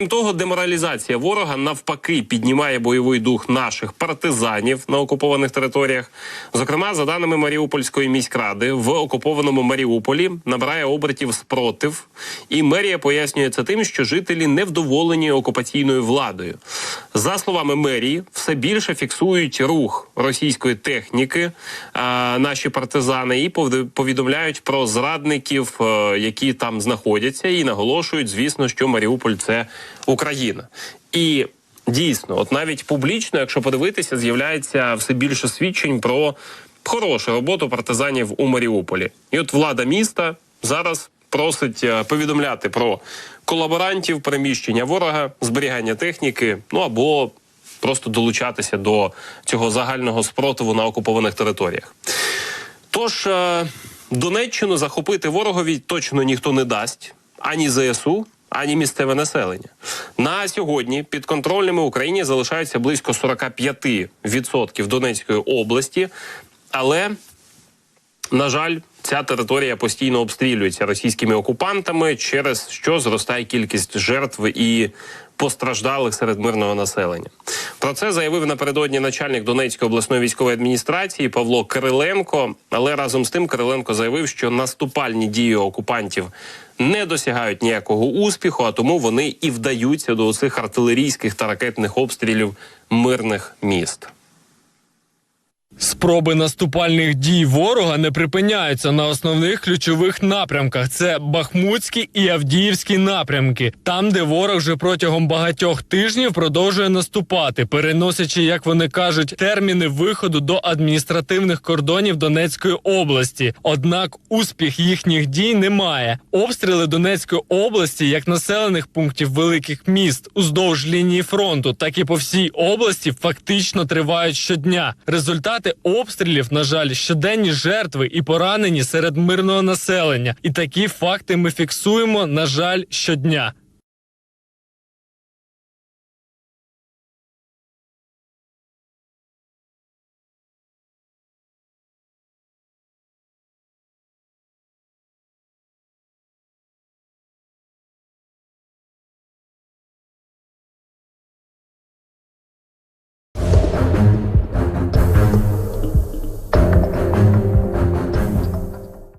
Крім того, деморалізація ворога навпаки піднімає бойовий дух наших партизанів на окупованих територіях. Зокрема, за даними Маріупольської міськради, в окупованому Маріуполі набирає обертів спротив, і мерія пояснює це тим, що жителі невдоволені окупаційною владою. За словами мерії, все більше фіксують рух російської техніки а, наші партизани і повідомляють про зрадників, е, які там знаходяться, і наголошують, звісно, що Маріуполь це Україна. І дійсно, от навіть публічно, якщо подивитися, з'являється все більше свідчень про хорошу роботу партизанів у Маріуполі. І от влада міста зараз просить е, повідомляти про колаборантів, переміщення ворога, зберігання техніки, ну або просто долучатися до цього загального спротиву на окупованих територіях. Тож е, Донеччину захопити ворогові точно ніхто не дасть ані ЗСУ, ані місцеве населення. На сьогодні під контрольними Україні залишається близько 45% Донецької області, але на жаль, ця територія постійно обстрілюється російськими окупантами, через що зростає кількість жертв і постраждалих серед мирного населення. Про це заявив напередодні начальник Донецької обласної військової адміністрації Павло Кириленко. Але разом з тим Кириленко заявив, що наступальні дії окупантів не досягають ніякого успіху, а тому вони і вдаються до цих артилерійських та ракетних обстрілів мирних міст. Спроби наступальних дій ворога не припиняються на основних ключових напрямках: це Бахмутські і Авдіївські напрямки, там, де ворог вже протягом багатьох тижнів продовжує наступати, переносячи, як вони кажуть, терміни виходу до адміністративних кордонів Донецької області. Однак успіх їхніх дій немає. Обстріли Донецької області, як населених пунктів великих міст уздовж лінії фронту, так і по всій області, фактично тривають щодня. Результати обстрілів, на жаль, щоденні жертви і поранені серед мирного населення. І такі факти ми фіксуємо, на жаль, щодня.